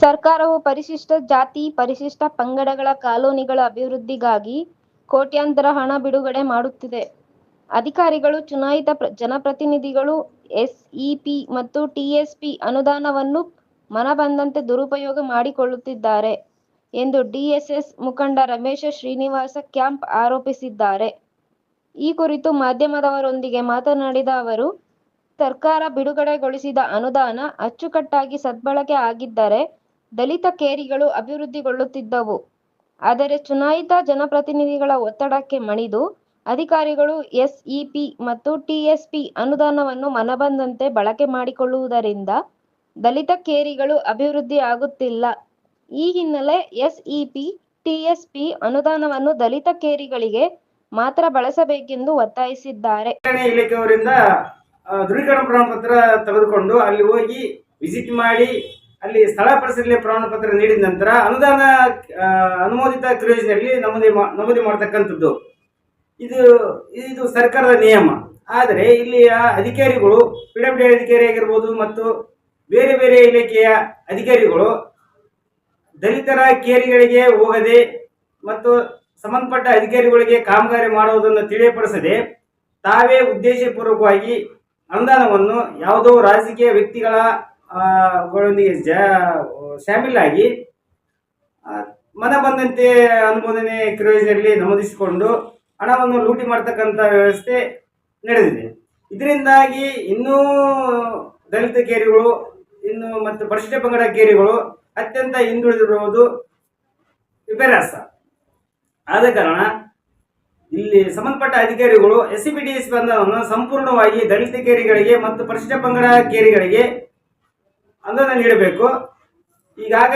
ಸರ್ಕಾರವು ಪರಿಶಿಷ್ಟ ಜಾತಿ, ಪರಿಶಿಷ್ಟ ಪಂಗಡಗಳ ಕಾಲೋನಿಗಳ ಅಭಿವೃದ್ಧಿಗಾಗಿ ಕೋಟ್ಯಾಂತರ ಹಣ ಬಿಡುಗಡೆ ಮಾಡುತ್ತಿದೆ. ಅಧಿಕಾರಿಗಳು, ಚುನಾಯಿತ ಜನಪ್ರತಿನಿಧಿಗಳು ಎಸ್ಇಪಿ ಮತ್ತು ಟಿಎಸ್ಪಿ ಅನುದಾನವನ್ನು ಮನಬಂದಂತೆ ದುರುಪಯೋಗ ಮಾಡಿಕೊಳ್ಳುತ್ತಿದ್ದಾರೆ ಎಂದು ಡಿಎಸ್ಎಸ್ ಮುಖಂಡ ರಮೇಶ ಶ್ರೀನಿವಾಸ ಕ್ಯಾಂಪ್ ಆರೋಪಿಸಿದ್ದಾರೆ. ಈ ಕುರಿತು ಮಾಧ್ಯಮದವರೊಂದಿಗೆ ಮಾತನಾಡಿದ ಅವರು, ಸರ್ಕಾರ ಬಿಡುಗಡೆಗೊಳಿಸಿದ ಅನುದಾನ ಅಚ್ಚುಕಟ್ಟಾಗಿ ಸದ್ಬಳಕೆ ಆಗಿದ್ದರೆ ದಲಿತ ಕೇರಿಗಳು ಅಭಿವೃದ್ಧಿಗೊಳ್ಳುತ್ತಿದ್ದವು. ಆದರೆ ಚುನಾಯಿತ ಜನಪ್ರತಿನಿಧಿಗಳ ಒತ್ತಡಕ್ಕೆ ಮಣಿದು ಅಧಿಕಾರಿಗಳು ಎಸ್ಇಪಿ ಮತ್ತು ಟಿಎಸ್ಪಿ ಅನುದಾನವನ್ನು ಮನಬಂದಂತೆ ಬಳಕೆ ಮಾಡಿಕೊಳ್ಳುವುದರಿಂದ ದಲಿತ ಕೇರಿಗಳು ಅಭಿವೃದ್ಧಿ ಆಗುತ್ತಿಲ್ಲ. ಈ ಹಿನ್ನೆಲೆ ಎಸ್ಇಪಿ, ಟಿಎಸ್ಪಿ ಅನುದಾನವನ್ನು ದಲಿತ ಕೇರಿಗಳಿಗೆ ಮಾತ್ರ ಬಳಸಬೇಕೆಂದು ಒತ್ತಾಯಿಸಿದ್ದಾರೆ. ದೃಢೀಕರಣ ಪ್ರಮಾಣ ಪತ್ರ ತೆಗೆದುಕೊಂಡು ಅಲ್ಲಿ ಹೋಗಿ ವಿಸಿಟ್ ಮಾಡಿ, ಅಲ್ಲಿ ಸ್ಥಳ ಪರಿಶೀಲನೆ ಪ್ರಮಾಣ ಪತ್ರ ನೀಡಿದ ನಂತರ ಅನುದಾನ ಅನುಮೋದಿತ ಕ್ರಿಯೋಜನೆಯಲ್ಲಿ ನಮೂದಿ ಮಾ- ನಮೂದಿ ಮಾಡತಕ್ಕಂಥದ್ದು. ಇದು ಇದು ಸರ್ಕಾರದ ನಿಯಮ. ಆದರೆ ಇಲ್ಲಿಯ ಅಧಿಕಾರಿಗಳು ಪಿಡಬ್ಲ್ಯೂ ಅಧಿಕಾರಿ ಆಗಿರ್ಬೋದು ಮತ್ತು ಬೇರೆ ಬೇರೆ ಇಲಾಖೆಯ ಅಧಿಕಾರಿಗಳು ದಲಿತರ ಕೇರಿಗಳಿಗೆ ಹೋಗದೆ ಮತ್ತು ಸಂಬಂಧಪಟ್ಟ ಅಧಿಕಾರಿಗಳಿಗೆ ಕಾಮಗಾರಿ ಮಾಡುವುದನ್ನು ತಿಳಿಯಪಡಿಸದೆ ತಾವೇ ಉದ್ದೇಶಪೂರ್ವಕವಾಗಿ ಅನುದಾನವನ್ನು ಯಾವುದೋ ರಾಜಕೀಯ ವ್ಯಕ್ತಿಗಳ ಗಳೊಂದಿಗೆ ಜ ಶಾಮೀಲಾಗಿ ಮನ ಬಂದಂತೆ ಅನುಮೋದನೆ ಕ್ರಿಯೋಜನೆಯಲ್ಲಿ ನಮೂದಿಸಿಕೊಂಡು ಹಣವನ್ನು ಲೂಟಿ ಮಾಡ್ತಕ್ಕಂಥ ವ್ಯವಸ್ಥೆ ನಡೆದಿದೆ. ಇದರಿಂದಾಗಿ ಇನ್ನೂ ದಲಿತ ಕೇರಿಗಳು ಇನ್ನು ಮತ್ತು ಪರಿಶಿಷ್ಟ ಪಂಗಡ ಕೇರಿಗಳು ಅತ್ಯಂತ ಹಿಂದುಳಿದಿರುವುದು ವಿಪರ್ಯಾಸ. ಆದ ಕಾರಣ ಇಲ್ಲಿ ಸಂಬಂಧಪಟ್ಟ ಅಧಿಕಾರಿಗಳು ಎಸ್ ಸಿ ಬಂಧನವನ್ನು ಸಂಪೂರ್ಣವಾಗಿ ದಲಿತ ಕೇರಿಗಳಿಗೆ ಮತ್ತು ಪರಿಶಿಷ್ಟ ಪಂಗಡ ಕೇರಿಗಳಿಗೆ ಅನುದಾನ ನೀಡಬೇಕು. ಈಗಾಗಲೇ